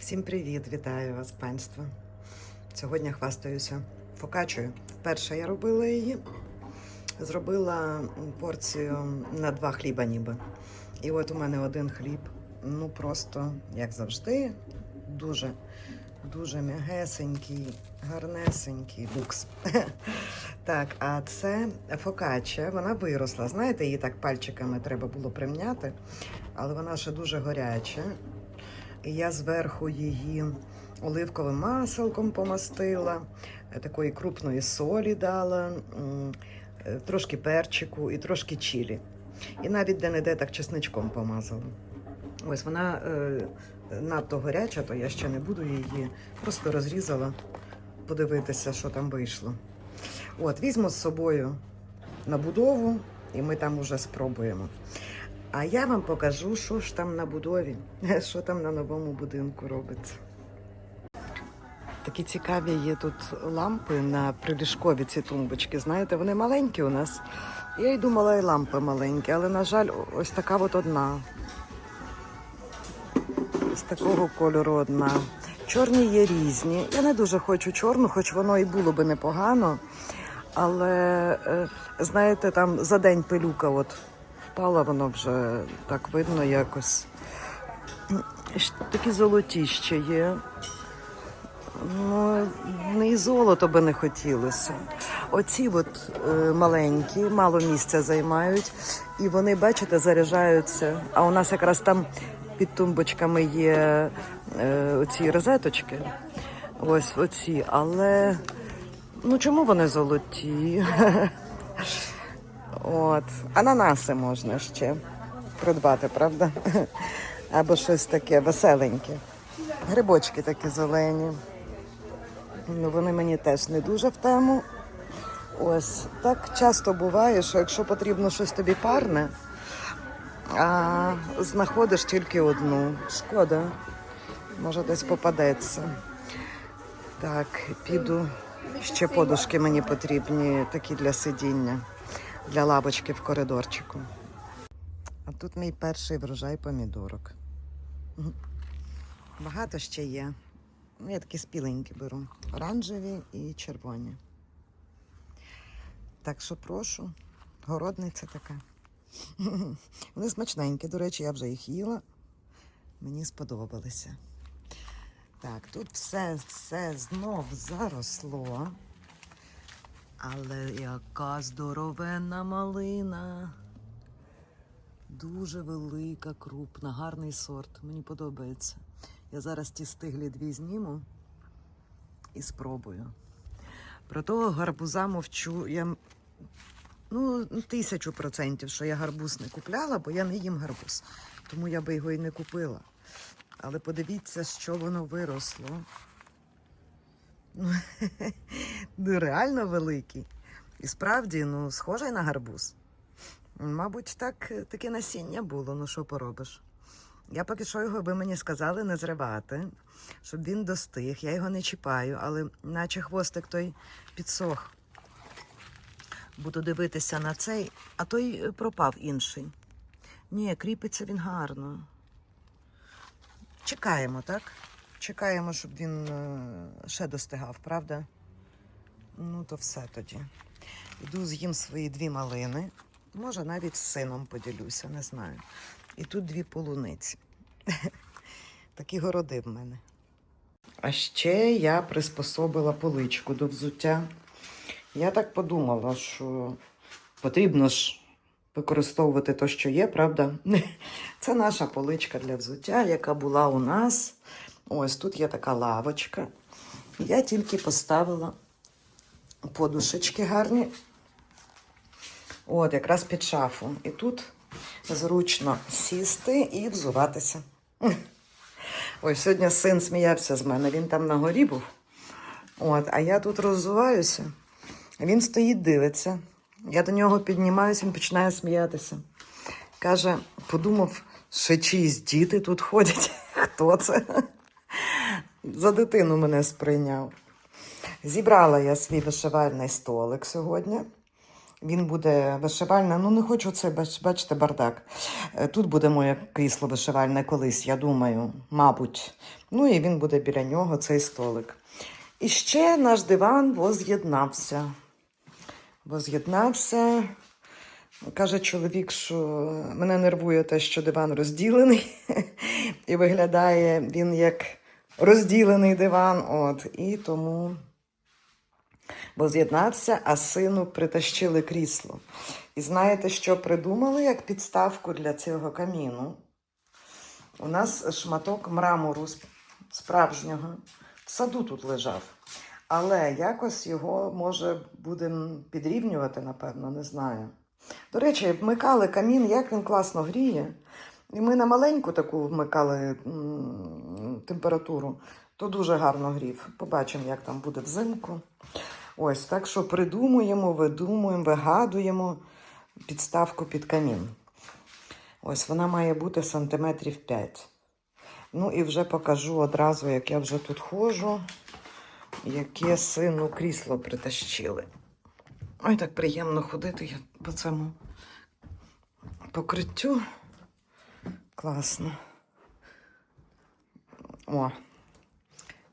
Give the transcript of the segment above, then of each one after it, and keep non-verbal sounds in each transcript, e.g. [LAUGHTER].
Всім привіт, вітаю вас, панство. Сьогодні хвастаюся фокачою. Вперше я робила її. Зробила порцію на два хліба ніби. І от у мене один хліб. Ну просто, як завжди, дуже, дуже м'ягесенький, гарнесенький букс. [LAUGHS] Так, а це фокача, вона виросла. Знаєте, її так пальчиками треба було примняти, але вона ще дуже горяча. Я зверху її оливковим маселком помастила, е, такої крупної солі дала, е, трошки перчику і трошки чілі. І навіть де-не-де так чесничком помазала. Ось вона е, надто гаряча, то я ще не буду її. Просто розрізала, подивитися, що там вийшло. От, візьму з собою на будову, і ми там уже спробуємо. А я вам покажу, що ж там на будові, [LAUGHS] що там на новому будинку робиться. Такі цікаві є тут лампи на приліжкові ці тумбочки. Знаєте, вони маленькі у нас. Я й думала, і лампи маленькі, але, на жаль, ось така от одна. З такого кольору одна. Чорні є різні. Я не дуже хочу чорну, хоч воно і було би непогано. Але, е, знаєте, там за день пилюка от впала, воно вже так видно якось. Такі золоті ще є. Ну, не і золото би не хотілося. Оці от е, маленькі, мало місця займають, і вони, бачите, заряджаються. А у нас якраз там під тумбочками є е, оці розеточки. Ось оці. Але ну чому вони золоті? [LAUGHS] От. Ананаси можна ще придбати, правда? Або щось таке веселеньке. Грибочки такі зелені. Ну, вони мені теж не дуже в тему. Ось так часто буває, що якщо потрібно щось тобі парне, а знаходиш тільки одну. Шкода, може десь попадеться. Так, піду. Ще подушки мені потрібні, такі для сидіння, для лавочки в коридорчику. А тут мій перший врожай помідорок. Багато ще є. Ну, я такі спіленькі беру. Оранжеві і червоні. Так що прошу, городниця така. Вони смачненькі, до речі, я вже їх їла. Мені сподобалися. Так, тут все, все знов заросло. Але яка здоровенна малина. Дуже велика, крупна, гарний сорт. Мені подобається. Я зараз ті стиглі дві зніму і спробую. Про того гарбуза мовчу. Я ну, тисячу процентів, що я гарбуз не купляла, бо я не їм гарбуз. Тому я би його і не купила. Але подивіться, що воно виросло. [LAUGHS] Ну, реально великий. І справді, ну, схожий на гарбуз. Мабуть, так, таке насіння було, ну що поробиш. Я поки що його, ви мені сказали, не зривати, щоб він достиг. Я його не чіпаю, але наче хвостик той підсох. Буду дивитися на цей, а той е, пропав інший. Ні, кріпиться він гарно. Чекаємо, так? Чекаємо, щоб він е, ще достигав, правда? Ну, то все тоді. Іду з'їм свої дві малини. Може, навіть з сином поділюся, не знаю. І тут дві полуниці. [LAUGHS] Такі городи в мене. А ще я приспособила поличку до взуття. Я так подумала, що потрібно ж використовувати те, що є, правда? [LAUGHS] Це наша поличка для взуття, яка була у нас. Ось тут є така лавочка. Я тільки поставила подушечки гарні. От, якраз під шафу. І тут зручно сісти і взуватися. Ой, сьогодні син сміявся з мене, він там на горі був. От, а я тут роззуваюся. Він стоїть, дивиться. Я до нього піднімаюся, він починає сміятися. Каже, подумав, що чиїсь діти тут ходять. [LAUGHS] Хто це? За дитину мене сприйняв. Зібрала я свій вишивальний столик сьогодні. Він буде вишивальне. Ну, не хочу це, бач- бачите, бардак. Е, Тут буде моє крісло вишивальне колись, я думаю, мабуть. Ну і він буде біля нього, цей столик. І ще наш диван воз'єднався. Воз'єднався. Каже чоловік, що мене нервує те, що диван розділений. [LAUGHS] І виглядає він як розділений диван. От. І тому воз'єднався, а сину притащили крісло. І знаєте, що придумали як підставку для цього каміну? У нас шматок мрамору справжнього в саду тут лежав. Але якось його може будемо підрівнювати, напевно, не знаю. До речі, вмикали камін, як він класно гріє. І ми на маленьку таку вмикали температуру, то дуже гарно грів. Побачимо, як там буде взимку. Ось так що придумуємо, видумуємо, вигадуємо підставку під камін. Ось вона має бути сантиметрів 5. Ну і вже покажу одразу, як я вже тут ходжу, яке сину крісло притащили. Ой, так приємно ходити по цьому покриттю. Класно. О,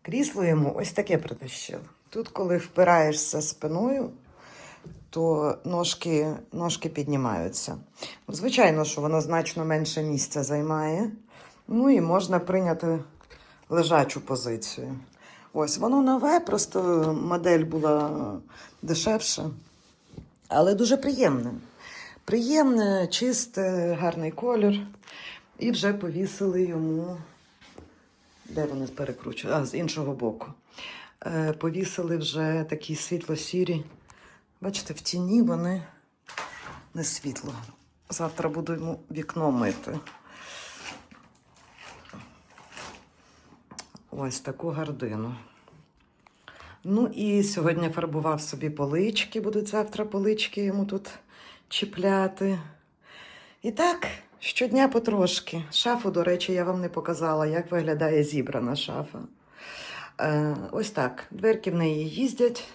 крісло йому ось таке притащили. Тут, коли впираєшся спиною, то ножки, ножки піднімаються. Звичайно, що воно значно менше місця займає. Ну і можна прийняти лежачу позицію. Ось воно нове, просто модель була дешевша, але дуже приємне. Приємне, чисте, гарний колір. І вже повісили йому. Де вони перекручують? А, з іншого боку. Е, повісили вже такі світло-сірі. Бачите, в тіні вони не світло. Завтра буду йому вікно мити. Ось таку гардину. Ну і сьогодні фарбував собі полички, будуть завтра полички йому тут чіпляти. І так, щодня потрошки. Шафу, до речі, я вам не показала, як виглядає зібрана шафа. Е, ось так. Дверки в неї їздять.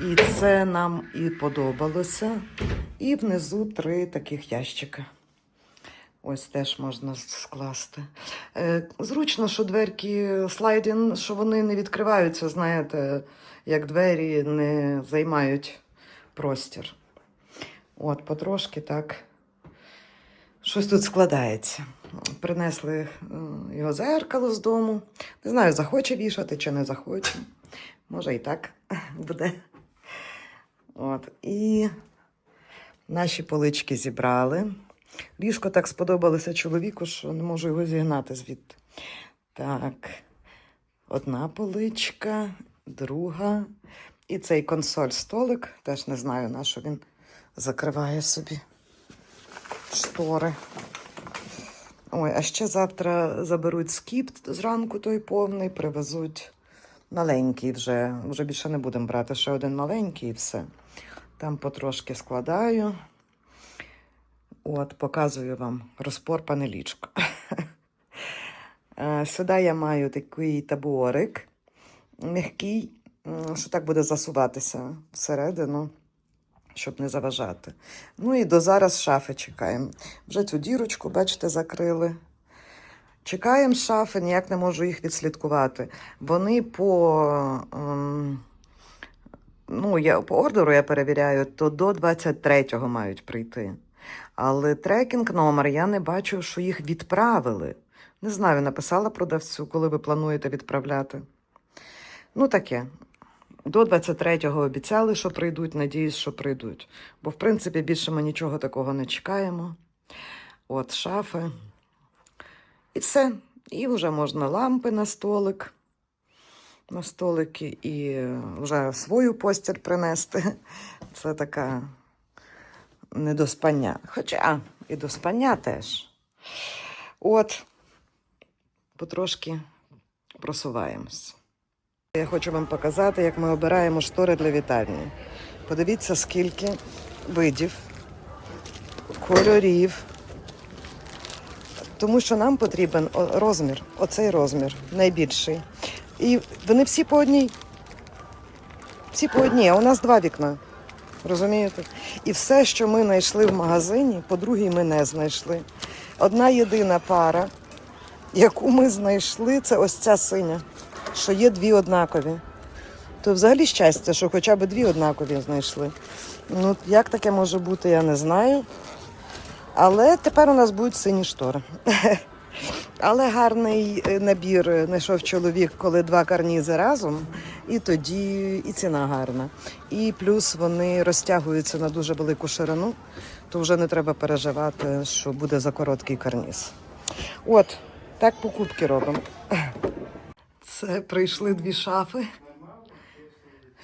І це нам і подобалося. І внизу три таких ящика. Ось теж можна скласти. Е, зручно, що дверки слайдін, що вони не відкриваються, знаєте, як двері не займають простір. От, потрошки так. Щось тут складається. Принесли е, його зеркало з дому. Не знаю, захоче вішати чи не захоче. Може і так [LAUGHS] буде. От. І наші полички зібрали. Ліжко так сподобалося чоловіку, що не можу його зігнати звідти. Так, одна поличка, друга. І цей консоль-столик, теж не знаю, на що він закриває собі штори. Ой, а ще завтра заберуть скіп зранку той повний, привезуть маленький вже. Вже більше не будемо брати ще один маленький і все. Там потрошки складаю. От, показую вам розпорпане ліжко. [LAUGHS] Е, Сюди я маю такий таборик м'який, що так буде засуватися всередину, щоб не заважати. Ну і до зараз шафи чекаємо. Вже цю дірочку, бачите, закрили. Чекаємо шафи, ніяк не можу їх відслідкувати. Вони по, ем, ну, я, по ордеру я перевіряю, то до 23-го мають прийти. Але трекінг номер я не бачу, що їх відправили. Не знаю, написала продавцю, коли ви плануєте відправляти. Ну, таке. До 23-го обіцяли, що прийдуть, надіюсь, що прийдуть. Бо, в принципі, більше ми нічого такого не чекаємо. От, шафи. І все. І вже можна лампи на столик. На столики і вже свою постіль принести. [LAUGHS] Це така не до спання. Хоча і до спання теж. От, потрошки просуваємось. Я хочу вам показати, як ми обираємо штори для вітальні. Подивіться, скільки видів, кольорів. Тому що нам потрібен розмір, оцей розмір, найбільший. І вони всі по одній. Всі по одній, а у нас два вікна. Розумієте? І все, що ми знайшли в магазині, по другій ми не знайшли. Одна єдина пара, яку ми знайшли, це ось ця синя, що є дві однакові. То взагалі щастя, що хоча б дві однакові знайшли. Ну, як таке може бути, я не знаю. Але тепер у нас будуть сині штори. [LAUGHS] Але гарний е, набір знайшов чоловік, коли два карнізи разом, і тоді і ціна гарна. І плюс вони розтягуються на дуже велику ширину, то вже не треба переживати, що буде за короткий карніз. От, так покупки робимо. Це прийшли дві шафи.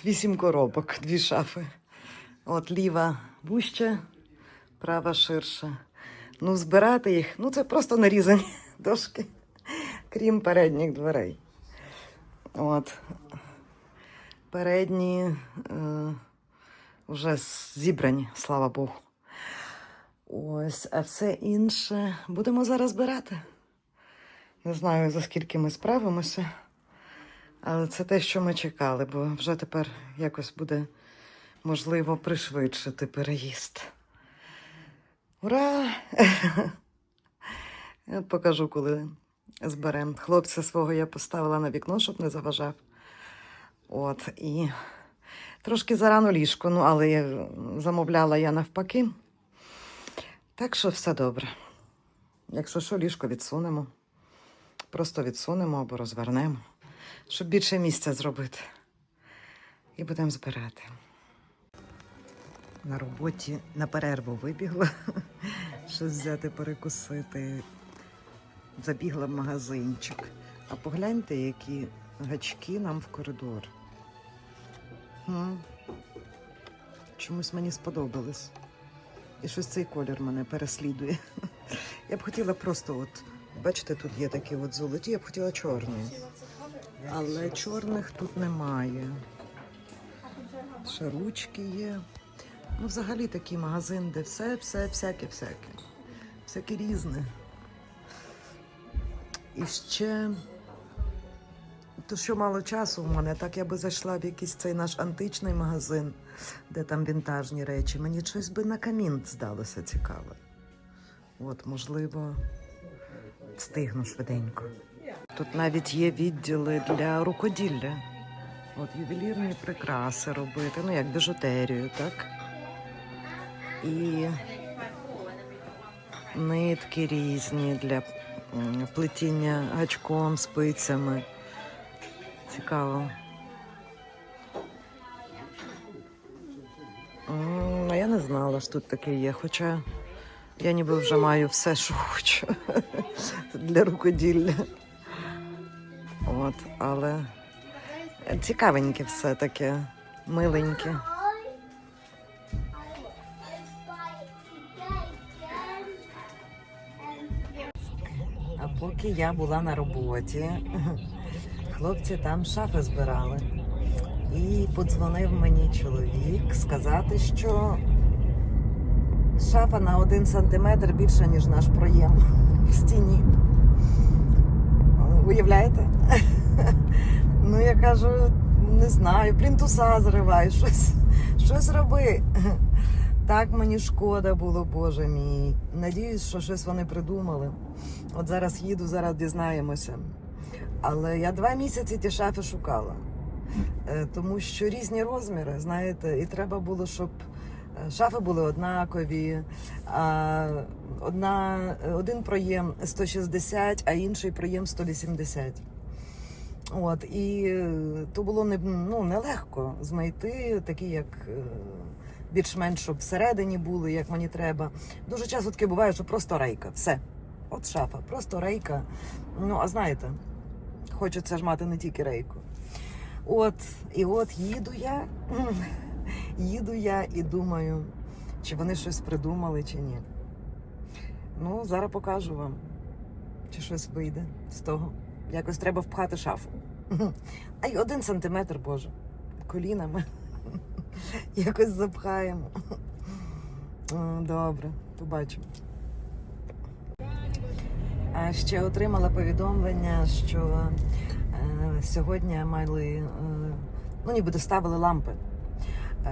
Вісім коробок, дві шафи. От ліва вуща, права ширша. Ну, збирати їх, ну це просто нарізані [LAUGHS] дошки, крім передніх дверей. От. Передні е, вже зібрані, слава Богу. Ось, а все інше будемо зараз збирати. Не знаю, за скільки ми справимося, але це те, що ми чекали, бо вже тепер якось буде можливо пришвидшити переїзд. Ура! [LAUGHS] Я покажу, коли зберемо. Хлопця свого я поставила на вікно, щоб не заважав. От, і трошки зарано ліжко, ну, але замовляла я навпаки. Так що все добре. Якщо що, ліжко відсунемо. Просто відсунемо або розвернемо, щоб більше місця зробити. І будемо збирати. На роботі на перерву вибігла, [LAUGHS] щось взяти перекусити. Забігла в магазинчик. А погляньте, які гачки нам в коридор. М. Чомусь мені сподобалось. І щось цей колір мене переслідує. [LAUGHS] Я б хотіла просто, от, бачите, тут є такі от золоті, я б хотіла чорні. Але чорних тут немає. Ще ручки є. Ну, взагалі такий магазин, де все, все, всяке, всяке. Всяке різне. І ще, то що мало часу в мене, так я би зайшла в якийсь цей наш античний магазин, де там вінтажні речі. Мені щось би на камін здалося цікаве. От, можливо, встигну швиденько. Тут навіть є відділи для рукоділля. От ювелірні прикраси робити, ну як біжутерію, так? І нитки різні для плетіння гачком, спицями. Цікаво. А я не знала, що тут таке є, хоча я ніби вже маю все, що хочу [LAUGHS] для рукоділля. От, але цікавеньке все таке, миленьке. А поки я була на роботі, [LAUGHS] хлопці там шафи збирали. І подзвонив мені чоловік сказати, що шафа на один сантиметр більша, ніж наш проєм в стіні. Уявляєте? Ну, я кажу, не знаю, плінтуса зривай, щось, щось роби. Так мені шкода було, Боже мій. Надіюсь, що щось вони придумали. От зараз їду, зараз дізнаємося. Але я два місяці ті шафи шукала. Е, Тому що різні розміри, знаєте, і треба було, щоб шафи були однакові. Одна, один проєм 160, а інший проєм 180. От, і е, то було не, ну, нелегко знайти такі, як е, більш-менш, щоб всередині були, як мені треба. Дуже часто таке буває, що просто рейка. Все. От шафа, просто рейка. Ну, а знаєте, хочеться ж мати не тільки рейку. От, і от їду я, їду я і думаю, чи вони щось придумали, чи ні. Ну, зараз покажу вам, чи щось вийде з того. Якось треба впхати шафу. [LAUGHS] А й один сантиметр, боже, колінами. [LAUGHS] Якось запхаємо. [LAUGHS] Добре, побачимо. А ще отримала повідомлення, що е, сьогодні мали, е, ну ніби доставили лампи.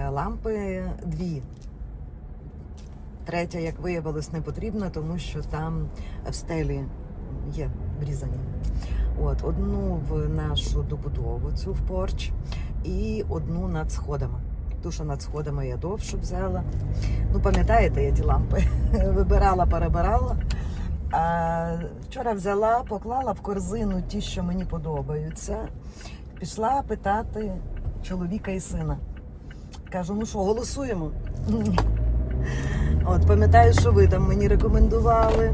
Е, Лампи дві. Третя, як виявилось, не потрібна, тому що там в стелі є врізані. От, одну в нашу добудову, цю в порч, і одну над сходами. Ту, що над сходами я довшу взяла. Ну, пам'ятаєте, я ті лампи [LAUGHS] вибирала, перебирала. А вчора взяла, поклала в корзину ті, що мені подобаються. Пішла питати чоловіка і сина. Кажу, ну що, голосуємо? От, пам'ятаю, що ви там мені рекомендували.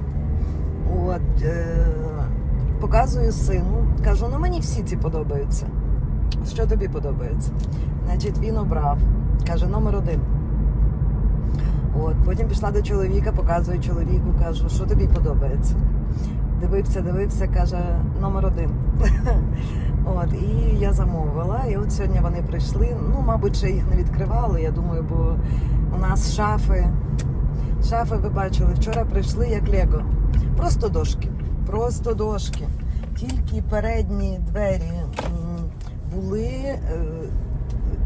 От, е, показую сину. Кажу, ну мені всі ці подобаються. Що тобі подобається? Значить, він обрав. Каже, номер один. От, потім пішла до чоловіка, показую чоловіку, кажу, що тобі подобається. Дивився, дивився, каже, номер один. От, і я замовила. І от сьогодні вони прийшли. Ну, мабуть, ще їх не відкривали. Я думаю, бо у нас шафи. Шафи ви бачили, вчора прийшли як Лего. Просто дошки. Просто дошки. Тільки передні двері були е,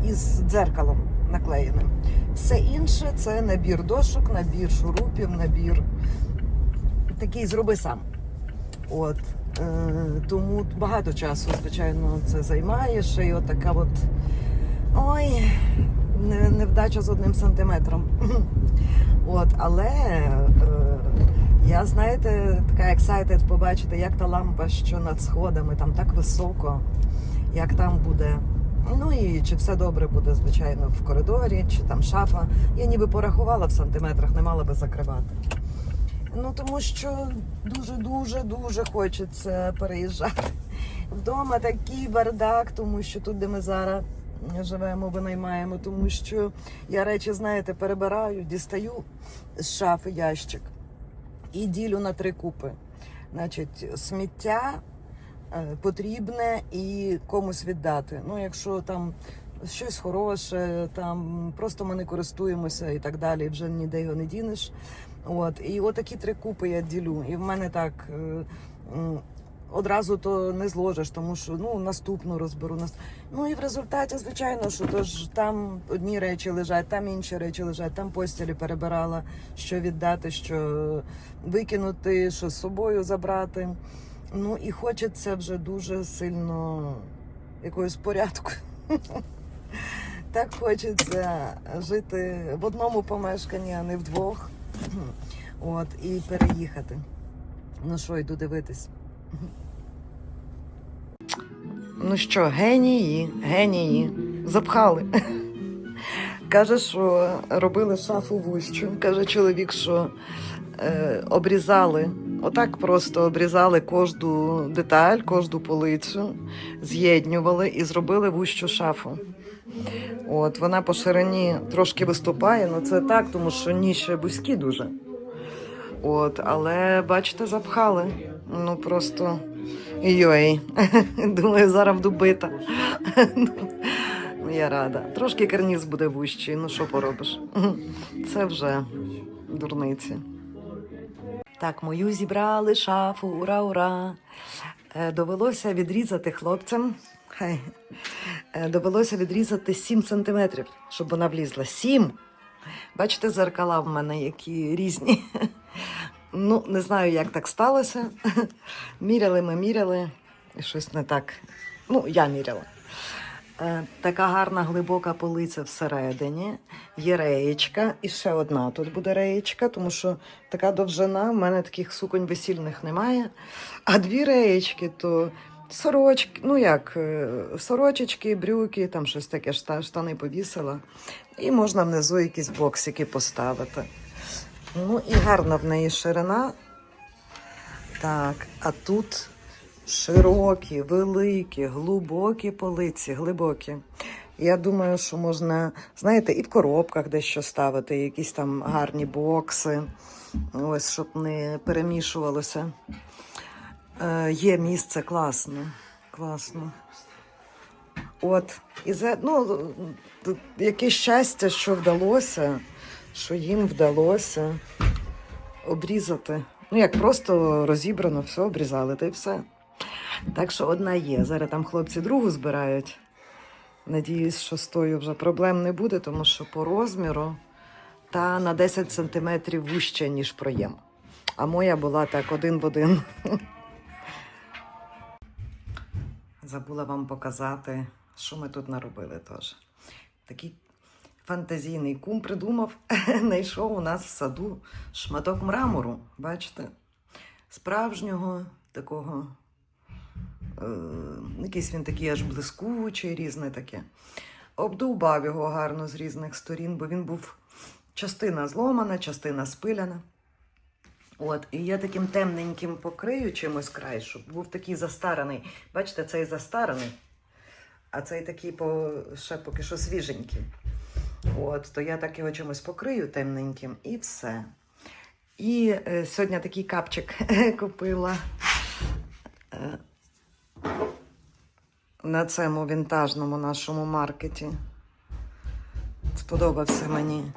із дзеркалом наклеєним. Все інше це набір дошок, набір шурупів, набір такий зроби сам. От. Е, тому багато часу, звичайно, це займає. Ще й отака от ой, невдача з одним сантиметром. [LAUGHS] От, але е, я, знаєте, така excited побачити, як та лампа, що над сходами, там так високо, як там буде. Ну і чи все добре буде, звичайно, в коридорі, чи там шафа. Я ніби порахувала в сантиметрах, не мала би закривати. Ну тому що дуже, дуже, дуже хочеться переїжджати. Вдома такий бардак, тому що тут, де ми зараз живемо, винаймаємо, тому що я речі, знаєте, перебираю, дістаю з шафи ящик і ділю на три купи. Значить, сміття е, потрібне і комусь віддати. Ну, якщо там щось хороше, там просто ми не користуємося і так далі, вже ніде його не дінеш. От, і отакі три купи я ділю. І в мене так. е, Одразу то не зложиш, тому що ну наступну розберу. Ну і в результаті, звичайно, що то ж там одні речі лежать, там інші речі лежать, там постілі перебирала, що віддати, що викинути, що з собою забрати. Ну і хочеться вже дуже сильно якогось порядку. [LAUGHS] Так хочеться жити в одному помешканні, а не вдвох. [CLEARS THROAT] От, і переїхати. Ну що, йду дивитись. Ну що, генії, генії, запхали. [LAUGHS] Каже, що робили шафу вущу. Каже чоловік, що е, обрізали, отак просто обрізали кожну деталь, кожну полицю, з'єднювали і зробили вущу шафу. От, вона по ширині трошки виступає, ну це так, тому що ніше вузькі дуже. От, але бачите, запхали. Ну просто йой. [LAUGHS] Думаю, зараз буду бита. [LAUGHS] Ну, я рада. Трошки карніз буде вущий, ну що поробиш? [LAUGHS] Це вже дурниці. Так, мою зібрали шафу, ура, ура. Е, Довелося відрізати хлопцям. Хай. Е, Довелося відрізати 7 сантиметрів, щоб вона влізла. 7! Бачите, зеркала в мене які різні. Ну, не знаю, як так сталося. Міряли ми міряли, і щось не так. Ну, я міряла. Е, Така гарна глибока полиця всередині. Є реєчка, і ще одна тут буде реєчка, тому що така довжина, в мене таких суконь весільних немає. А дві реєчки, то сорочки, ну як, е, сорочечки, брюки, там щось таке, штани повісила. І можна внизу якісь боксики поставити. Ну і гарна в неї ширина. Так, а тут широкі, великі, глибокі полиці, глибокі. Я думаю, що можна, знаєте, і в коробках дещо ставити, якісь там гарні бокси, ось, щоб не перемішувалося. Е, є місце класно. Класно. От, і за, ну, яке щастя, що вдалося, що їм вдалося обрізати. Ну, як просто розібрано, все обрізали, та й все. Так що одна є. Зараз там хлопці другу збирають. Надіюсь, що з тою вже проблем не буде, тому що по розміру та на 10 сантиметрів вужча, ніж проєм. А моя була так один в один. [LAUGHS] Забула вам показати, що ми тут наробили теж. Такий фантазійний кум придумав, [LAUGHS] знайшов у нас в саду шматок мрамору. Бачите? Справжнього такого. Е, якийсь він такий аж блискучий, різне таке. Обдовбав його гарно з різних сторін, бо він був частина зломана, частина спиляна. От, і я таким темненьким покрию чимось край, щоб був такий застараний. Бачите, цей застараний, а цей такий по, ще поки що свіженький. От, то я так його чимось покрию темненьким і все. І е, сьогодні такий капчик [LAUGHS] купила. На цьому вінтажному нашому маркеті. Сподобався мені.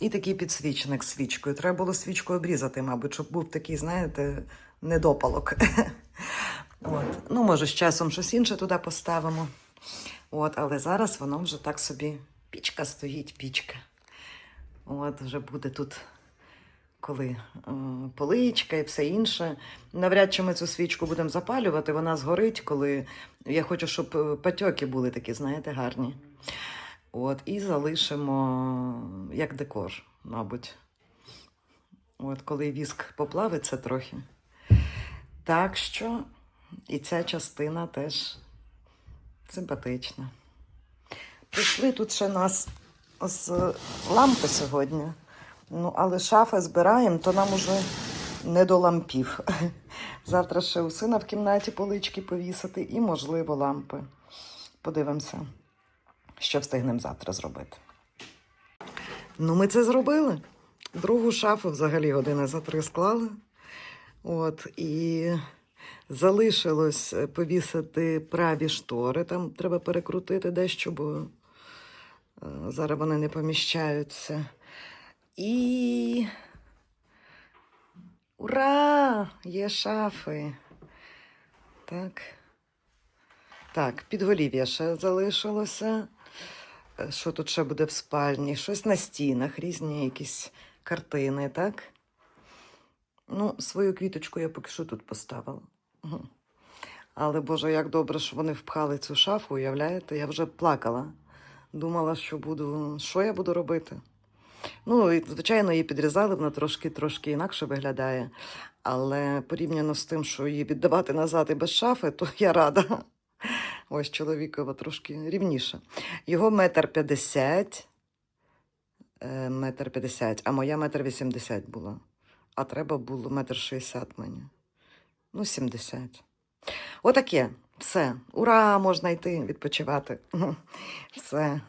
І такий підсвічник свічкою. Треба було свічку обрізати, мабуть, щоб був такий, знаєте, недопалок. [LAUGHS] От. Ну, може, з часом щось інше туди поставимо. От, але зараз воно вже так собі пічка стоїть, пічка. От, вже буде тут, коли поличка і все інше. Навряд чи ми цю свічку будемо запалювати, вона згорить, коли я хочу, щоб е, патьоки були такі, знаєте, гарні. От, і залишимо як декор, мабуть. От, коли віск поплавиться трохи. Так що і ця частина теж симпатична. Прийшли тут ще нас з лампи сьогодні. Ну, але шафи збираємо, то нам уже не до лампів. [LAUGHS] Завтра ще у сина в кімнаті полички повісити і, можливо, лампи. Подивимося, що встигнемо завтра зробити. Ну, ми це зробили. Другу шафу взагалі години за три склали. От, і залишилось повісити праві штори. Там треба перекрутити дещо, бо е, зараз вони не поміщаються. І. Ура! Є шафи. Так. Так, підголів'я ще залишилося. Е, Що тут ще буде в спальні? Щось на стінах, різні якісь картини, так? Ну, свою квіточку я поки що тут поставила. Але Боже, як добре, що вони впхали цю шафу, уявляєте? Я вже плакала. Думала, що буду. Що я буду робити? Ну, і, звичайно, її підрізали, вона трошки трошки інакше виглядає. Але порівняно з тим, що її віддавати назад і без шафи, то я рада. Ось чоловікова трошки рівніше. Його метр п'ятдесят. Е, Метр п'ятдесят, а моя метр вісімдесят була. А треба було метр шістдесят мені. Ну, сімдесят. Отаке. Все. Ура! Можна йти відпочивати. [LAUGHS] Все.